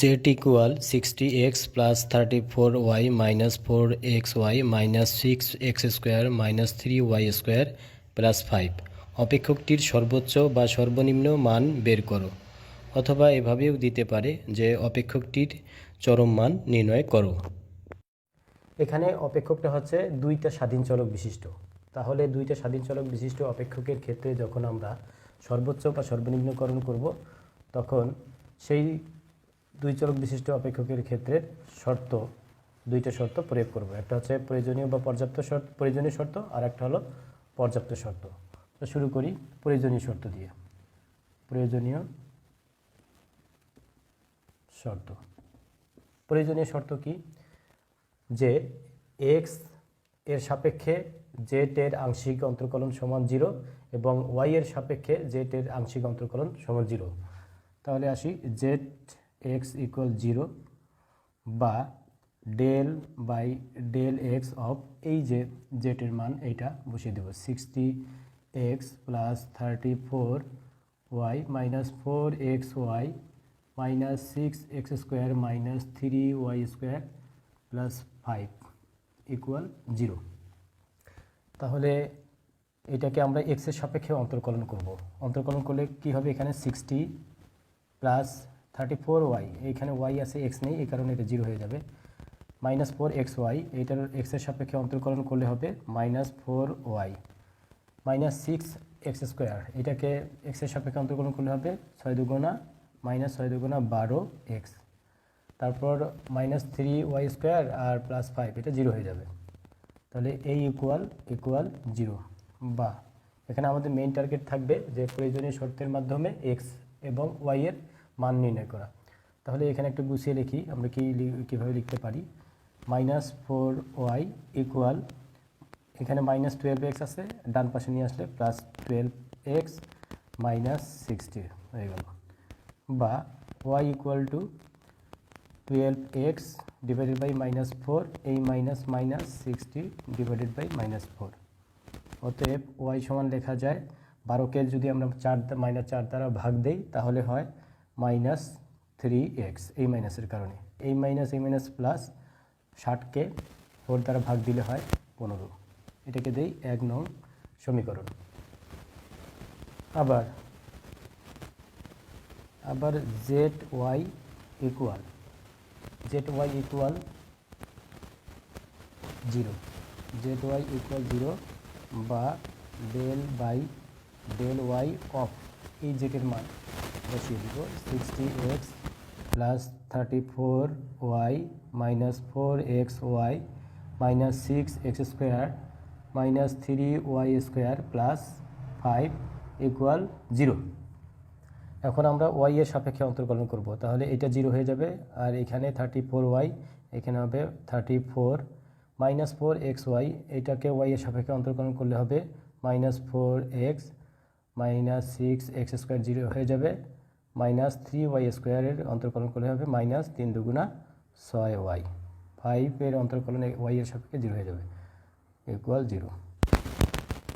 Z equal sixty X plus thirty four Y minus four X Y minus six X square minus three Y square plus five. অপেক্ষকটির সর্বোচ্চ বা সর্বনিম্ন মান বের করো, অথবা এভাবেও দিতে পারে যে অপেক্ষকটির চরম মান নির্ণয় করো। এখানে অপেক্ষকটা হচ্ছে দুইটা স্বাধীন চলক বিশিষ্ট। তাহলে দুইটা স্বাধীন চলক বিশিষ্ট অপেক্ষকের ক্ষেত্রে যখন আমরা সর্বোচ্চ বা সর্বনিম্নকরণ করব, তখন সেই দুই চলক বিশিষ্ট অপেক্ষকের ক্ষেত্রে শর্ত, দুইটা শর্ত প্রয়োগ করব। একটা হচ্ছে প্রয়োজনীয় বা পর্যাপ্ত শর্ত, প্রয়োজনীয় শর্ত, আর একটা হলো পর্যাপ্ত শর্ত। তো শুরু করি প্রয়োজনীয় শর্ত দিয়ে। প্রয়োজনীয় শর্ত। প্রয়োজনীয় শর্ত কি? যে এক্সের সাপেক্ষে জেড এর আংশিক অন্তর্কলন সমান জিরো এবং ওয়াই এর সাপেক্ষে জেড এর আংশিক অন্তর্কলন সমান জিরো। তাহলে আসি জেড এক্স ইকুয়াল জিরো বা del by del X of এই যে জেড এর মান, এইটা বসিয়ে দেবো। Sixty X plus thirty four Y minus four X Y minus six X square minus three Y square plus five equal zero তাহলে এটাকে আমরা এক্সের সাপেক্ষে অন্তর্কলন করব। অন্তর্কলন করলে কি হবে এখানে? Sixty plus thirty four Y এইখানে ওয়াই আছে এক্স নেই, এই কারণে এটা জিরো হয়ে যাবে। মাইনাস ফোর এক্স ওয়াই এইটার এক্সের সাপেক্ষে অন্তর্কলন করলে হবে minus four Y minus six X square এটাকে এক্সের সাপেক্ষে অন্তর্কলন করলে হবে ছয় দুগুণা মাইনাস ছয় দুগুণা বারো এক্স তারপর মাইনাস থ্রি ওয়াই স্কোয়ার আর প্লাস ফাইভ এটা জিরো হয়ে যাবে। তাহলে এই ইকুয়াল ইকুয়াল জিরো বা এখানে আমাদের মেইন টার্গেট থাকবে যে প্রয়োজনীয় শর্তের মাধ্যমে এক্স এবং ওয়াই এর মান নির্ণয় করা। তাহলে এখানে একটু গুছিয়ে লিখি, আমরা কি কীভাবে লিখতে পারি? মাইনাস ফোর ওয়াই ইকুয়াল, এখানে মাইনাস টুয়েলভ এক্স আছে, ডান পাশে নিয়ে আসলে plus twelve X minus sixty হয়ে গেল। বা Y equal to twelve X divided by minus four, এই minus minus sixty divided by minus four. অতএব ওয়াই সমান লেখা যায় বারোকে যদি আমরা চার মাইনাস চার দ্বারা ভাগ দেই, তাহলে হয় মাইনাস থ্রি এক্স, এই মাইনাসের কারণে। এই মাইনাস এই মাইনাস প্লাস ষাটকে ফোর দ্বারা ভাগ দিলে হয় পনেরো। এটাকে দেই এক নং সমীকরণ। আবার আবার Z Y equal Z Y equal zero Z Y equal zero বা del by del Y of এই জেটের মান। বসিয়ে দিব sixty X plus thirty four Y minus four X Y minus six X square minus three Y square plus five equal zero এখন আমরা Y এর সাপেক্ষে অন্তর্কলন করব। তাহলে এটা জিরো হয়ে যাবে আর এখানে থার্টি ফোর ওয়াই এখানে হবে thirty four minus four X Y এটাকে ওয়াই এর সাপেক্ষে অন্তর্কলন করলে হবে minus four X minus six X square zero হয়ে যাবে। মাইনাস থ্রি ওয়াই স্কোয়ারের অন্তর্কলন করলে হবে মাইনাস তিন দুগুণা ছয় ওয়াই। ফাইভের অন্তর্কলন ওয়াই এর সাপেক্ষে জিরো হয়ে যাবে। Equal zero.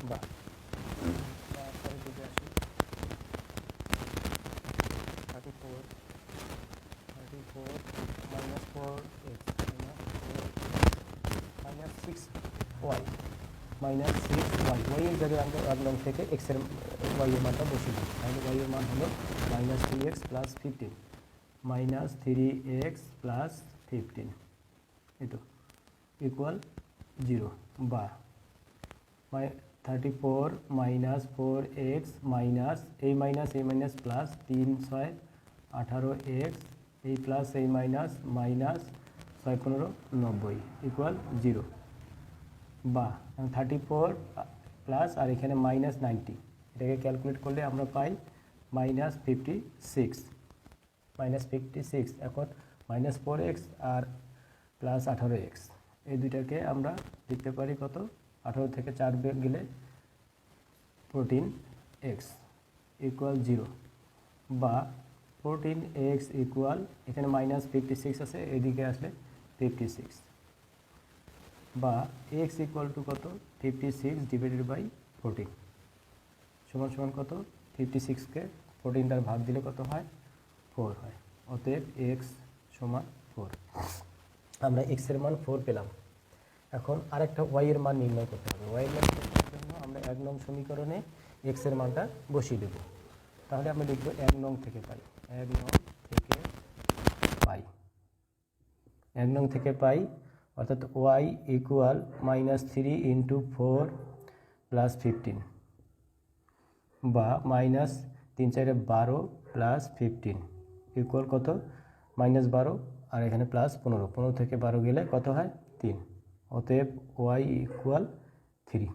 বা minus six Y, minus six Y Y এর জায়গায় আমরা এক থেকে এক্সের ওয়াই এর মানটা বসিয়ে দিই। তাহলে ওয়াই এর মান হলো minus three X plus fifteen minus three X plus fifteen এই তো ইকুয়াল জিরো বা thirty four minus four X minus এই মাইনাস এই মাইনাস প্লাস তিন ছয় আঠারো এক্স এই প্লাস এই মাইনাস মাইনাস ছয় পনেরো নব্বই ইকুয়াল জিরো বা থার্টি ফোর প্লাস আর এখানে মাইনাস নাইনটি এটাকে ক্যালকুলেট করলে আমরা পাই minus fifty six minus fifty six এখন মাইনাস ফোর এক্স আর প্লাস আঠারো এক্স এই দুইটাকে আমরা লিখতে পারি কত? আঠারো থেকে চার বের গেলে প্রোটিন এক্স ইকুয়াল জিরো বা প্রোটিন এক্স ইকুয়াল এখানে মাইনাস ফিফটি সিক্স আছে, এদিকে আসলে ফিফটি সিক্স বা এক্স ইকুয়াল টু কত? Fifty six divided by fourteen সমান সমান কত? ফিফটি সিক্সকে ফোরটিন দ্বারা ভাগ দিলে কত হয়? ফোর হয়। অতএব এক্স সমান ফোর আমরা এক্সের মান ফোর পেলাম। এখন আরেকটা ওয়াই এর মান নির্ণয় করতে হবে। ওয়াই এর মান নির্ণয়ের জন্য আমরা এক নং সমীকরণে এক্সের মানটা বসিয়ে দেব। তাহলে আমরা লিখব এক নং থেকে পাই। এক নং থেকে পাই। এক নং থেকে পাই, অর্থাৎ Y equal minus three into four plus fifteen বা মাইনাস তিন চারে বারো প্লাস ফিফটিন ইকুয়াল কত? মাইনাস বারো আর এখানে প্লাস পনেরো। পনেরো থেকে বারো গেলে কত হয়? তিন। অতএব ওয়াই ইকুয়াল থ্রি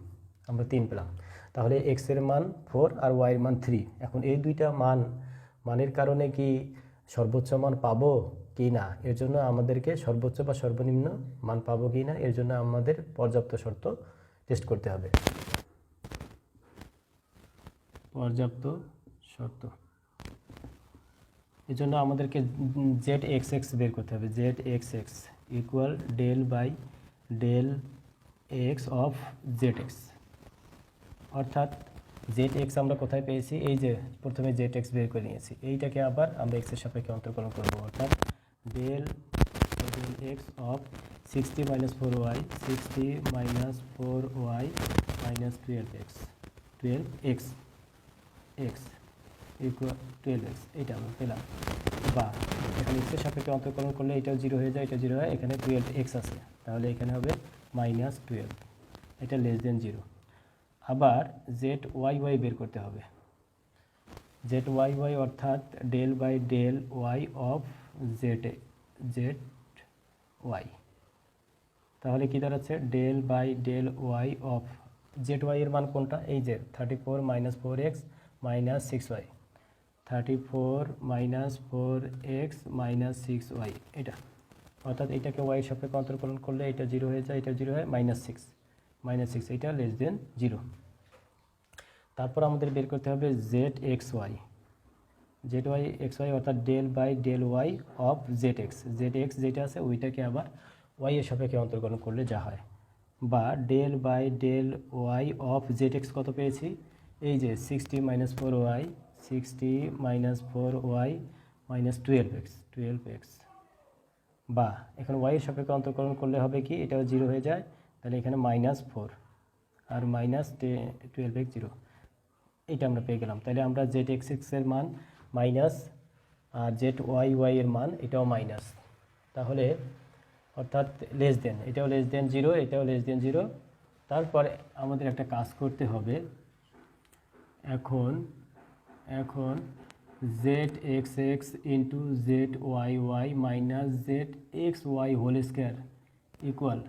আমরা তিন পেলাম। তাহলে এক্সের মান ফোর আর ওয়াই এর মান থ্রি এখন এই দুইটা মান, মানের কারণে কি সর্বোচ্চ মান পাবো কি না? এর জন্য আমাদেরকে সর্বোচ্চ বা সর্বনিম্ন মান পাবো কি না? এর জন্য আমাদের পর্যাপ্ত শর্ত টেস্ট করতে হবে। পর্যাপ্ত শর্ত। এই জন্য আমাদেরকে জেড এক্স এক্স বের করতে হবে। Z X X equal del by del X of Z X অর্থাৎ জেড এক্স আমরা কোথায় পেয়েছি? এই যে প্রথমে জেড এক্স বের করে নিয়েছি। এইটাকে আবার আমরা এক্সের সাপেক্ষে অন্তর্কলন করব। অর্থাৎ del del x of sixty minus four y sixty minus four y minus twelve x twelve x x equal twelve x এইটা আমরা পেলাম। বা এখানে এক্সের সাপেক্ষে অন্তর্কলন করলে এটাও জিরো হয়ে যায়, এটা জিরো হয়, এখানে টুয়েলভ এক্স আছে। তাহলে এখানে হবে মাইনাস টুয়েলভ এটা লেস দেন জিরো আবার জেড ওয়াই ওয়াই বের করতে হবে। জেড ওয়াই ওয়াই অর্থাৎ del by del y of z z y তাহলে কী দাঁড়াচ্ছে? Del by del y of z y এর মান কোনটা? এই যে thirty four minus four x minus six y thirty four minus four x minus six y এটা। অর্থাৎ এটাকে ওয়াই সাপেক্ষে অন্তর্কলন করলে এটা জিরো হয়ে যায়, এটা জিরো হয় মাইনাস সিক্স মাইনাস সিক্স এটা লেস দেন জিরো তারপর আমাদের বের করতে হবে z x y z y x y অর্থাৎ del by del y of z x z x যেটা আছে ওইটাকে আবার ওয়াই এর সাপেক্ষে অন্তর্কলন করলে যা হয়। বা del by del y of z x কত পেয়েছি? এই যে sixty minus four y sixty minus four y minus twelve x twelve x বা, এখানে ওয়াই এর সাপেক্ষে অন্তর্কলন করলে হবে কি? এটাও জিরো হয়ে যায়, তাহলে এখানে মাইনাস ফোর আর মাইনাস টুয়েলভ এক্স জিরো এটা আমরা পেয়ে গেলাম। তাহলে আমরা জেড এক্স এক্সের মান মাইনাস আর জেড ওয়াই ওয়াই এর মান, এটাও মাইনাস তাহলে অর্থাৎ লেস দেন এটাও লেস দেন জিরো এটাও লেস দেন জিরো তারপরে আমাদের একটা কাজ করতে হবে। এখন এখন z x x into z y y minus z x y whole square equal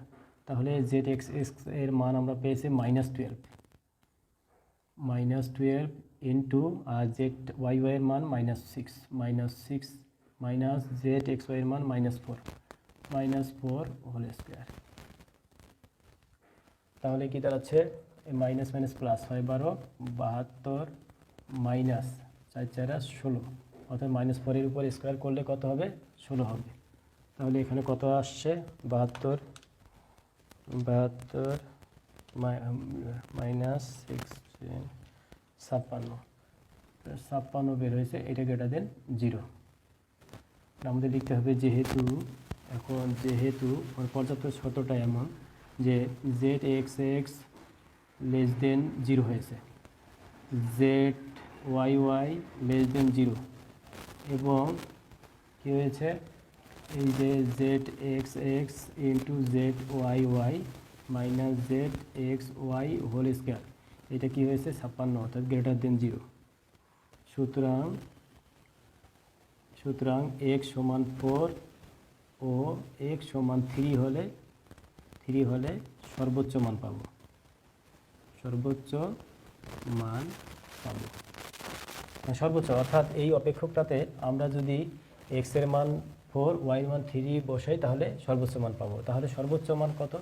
তাহলে জেড এক্স এক্সের মান আমরা পেয়েছি minus twelve minus twelve into আর জেড ওয়াই ওয়াই এর মান minus six minus six minus z x y এর মান minus four minus four whole square তাহলে কি দাঁড়াচ্ছে? মাইনাস মাইনাস প্লাস হয় বারো, বাহাত্তর মাইনাস চার চারা ষোলো। অর্থাৎ মাইনাস ফোরের উপর স্কোয়ার করলে কত হবে? ষোলো হবে। তাহলে এখানে কত আসছে? বাহাত্তর বাহাত্তর মাইনাস সিক্সটিন ছাপ্পান্ন। ছাপ্পান্ন বের হয়েছে, এটা গ্রেটার দেন জিরো আমাদের লিখতে হবে যেহেতু, এখন যেহেতু পর্যাপ্ত শর্তটা এমন যে z x x less than zero হয়েছে। Z y y less than zero এবং কী হয়েছে? এই যে z x x into z y y minus z x y whole square এটা কি হয়েছে? ছাপ্পান্ন, অর্থাৎ গ্রেটার দেন জিরো সুতরাং সুতরাং এক্স সমান ফোর ও এক্স সমান থ্রি হলে থ্রি হলে সর্বোচ্চ মান পাবো। সর্বোচ্চ মান পাবো। হ্যাঁ, সর্বোচ্চ অর্থাৎ এই অপেক্ষকটাতে আমরা যদি এক্সের মান ফোর ওয়াই মান থ্রি বসাই তাহলে সর্বোচ্চ মান পাবো। তাহলে সর্বোচ্চ মান কত?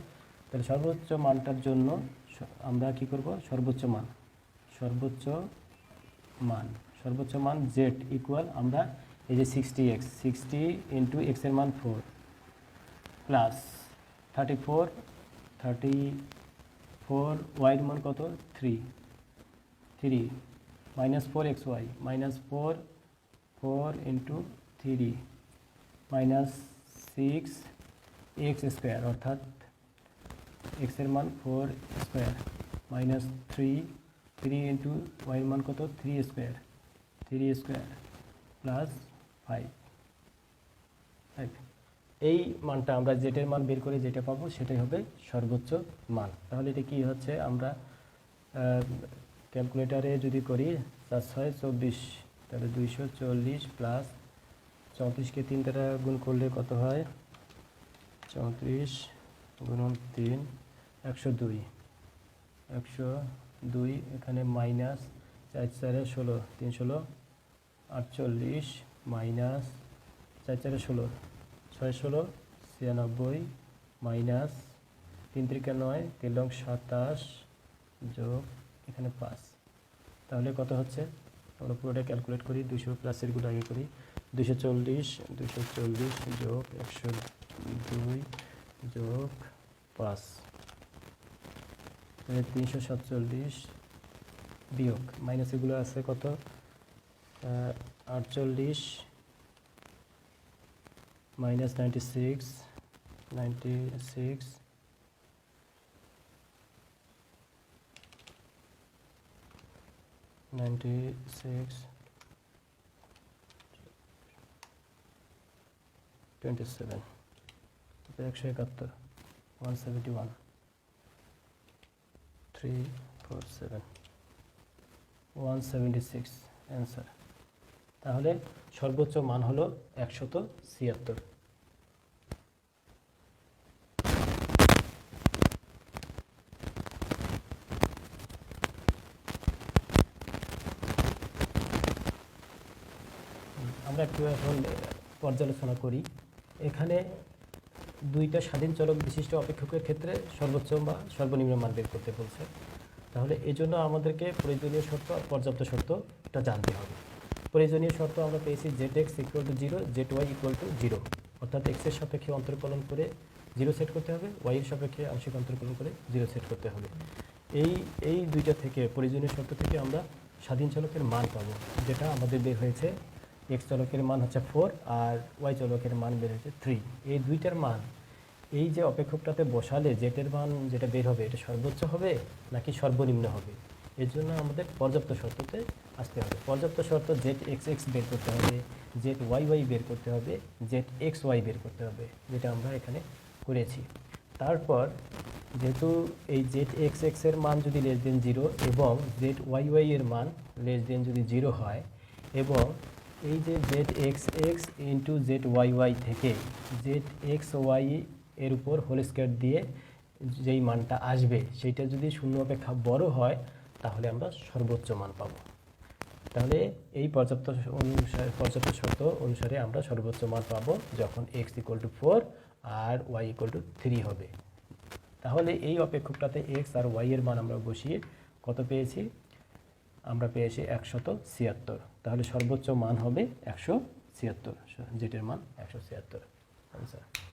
তাহলে সর্বোচ্চ মানটার জন্য আমরা কি করব? সর্বোচ্চ মান। সর্বোচ্চ মান। সর্বোচ্চ মান জেড ইকুয়াল আমরা এই যে সিক্সটি এক্স সিক্সটি ইন্টু এক্সের মান four plus thirty four thirty four ওয়াইয়ের মান কত? Three. Three minus four x y. Minus four four into three. Minus six x square, অর্থাৎ এক্সের মান four square. Minus three three into ওয়াইয়ের মান কত? Three square. Three square plus five. Five. এই মানটা আমরা জেটের মান বের করে যেটা পাবো সেটাই হবে সর্বোচ্চ মান। তাহলে এটা কি হচ্ছে? আমরা ক্যালকুলেটারে যদি করি চার ছয় চব্বিশ, তাহলে দুইশো চল্লিশ প্লাস চৌত্রিশকে তিন দ্বারা গুণ করলে কত হয়? চৌত্রিশ গুণন তিন, একশো দুই। একশো দুই এখানে মাইনাস চার চারে ষোলো, তিন ষোলো, আটচল্লিশ মাইনাস চার চারে ষোলো। ছয় ষোলো ছিয়ানব্বই মাইনাস তিন ত্রিকা নয় তিন লং সাতাশ যোগ এখানে পাঁচ। তাহলে কত হচ্ছে? আমরা পুরোটা ক্যালকুলেট করি দুশো প্লাসেরগুলো আগে করি। দুশো চল্লিশ দুশো চল্লিশ যোগ একশো দুই যোগ পাঁচ। তিনশো সাতচল্লিশ বিয়োগ। মাইনাস এগুলো আছে কত? আহ, আটচল্লিশ minus ninety six ninety six ninety six twenty seven একশো একাত্তর one seventy one three four seven one seventy six answer তাহলে সর্বোচ্চ মান হলো একশত ছিয়াত্তর। আমরা একটু এখন পর্যালোচনা করি। এখানে দুইটা স্বাধীন চলক বিশিষ্ট অপেক্ষকের ক্ষেত্রে সর্বোচ্চ বা সর্বনিম্ন মান বের করতে বলছে। তাহলে এজন্য আমাদেরকে প্রয়োজনীয় শর্ত পর্যাপ্ত শর্তটা জানতে হবে। প্রয়োজনীয় শর্ত আমরা পেয়েছি z x equal to zero z y equal to zero অর্থাৎ এক্সের সাপেক্ষে অন্তর্কলন করে জিরো সেট করতে হবে ওয়াইয়ের সাপেক্ষে আংশিক অন্তর্কলন করে জিরো সেট করতে হবে। এই এই দুইটা থেকে, প্রয়োজনীয় শর্ত থেকে আমরা স্বাধীন চলকের মান পাবো, যেটা আমাদের বের হয়েছে। এক্স চলকের মান হচ্ছে ফোর আর ওয়াই চলকের মান বের হয়েছে থ্রি এই দুইটার মান, এই যে অপেক্ষকটাতে বসালে জেটের মান যেটা বের হবে, এটা সর্বোচ্চ হবে নাকি সর্বনিম্ন হবে? এর জন্য আমাদের পর্যাপ্ত শর্ততে আসতে হবে। পর্যাপ্ত শর্ত জেট এক্স এক্স বের করতে হবে জেট ওয়াই ওয়াই বের করতে হবে জেট এক্স ওয়াই বের করতে হবে, যেটা আমরা এখানে করেছি। তারপর যেহেতু এই জেড এক্স এক্সের মান যদি লেস দেন জিরো এবং জেড ওয়াই ওয়াই এর মান লেস দেন যদি জিরো হয় এবং এই যে z x x into z y y থেকে জেড এক্স ওয়াই এর উপর হোল স্কোয়ার দিয়ে যেই মানটা আসবে সেইটা যদি শূন্য অপেক্ষা বড় হয় তাহলে আমরা সর্বোচ্চ মান পাবো। তাহলে এই পর্যাপ্ত অনুসারে, পর্যাপ্ত শর্ত অনুসারে আমরা সর্বোচ্চ মান পাবো যখন এক্স ইকুয়াল টু ফোর আর ওয়াই ইকুয়াল টু থ্রি হবে। তাহলে এই অপেক্ষকটাতে এক্স আর ওয়াই এর মান আমরা বসিয়ে কত পেয়েছি? আমরা পেয়েছি একশত ছিয়াত্তর। তাহলে সর্বোচ্চ মান হবে একশো ছিয়াত্তর, যেটার মান একশো ছিয়াত্তর। আনসার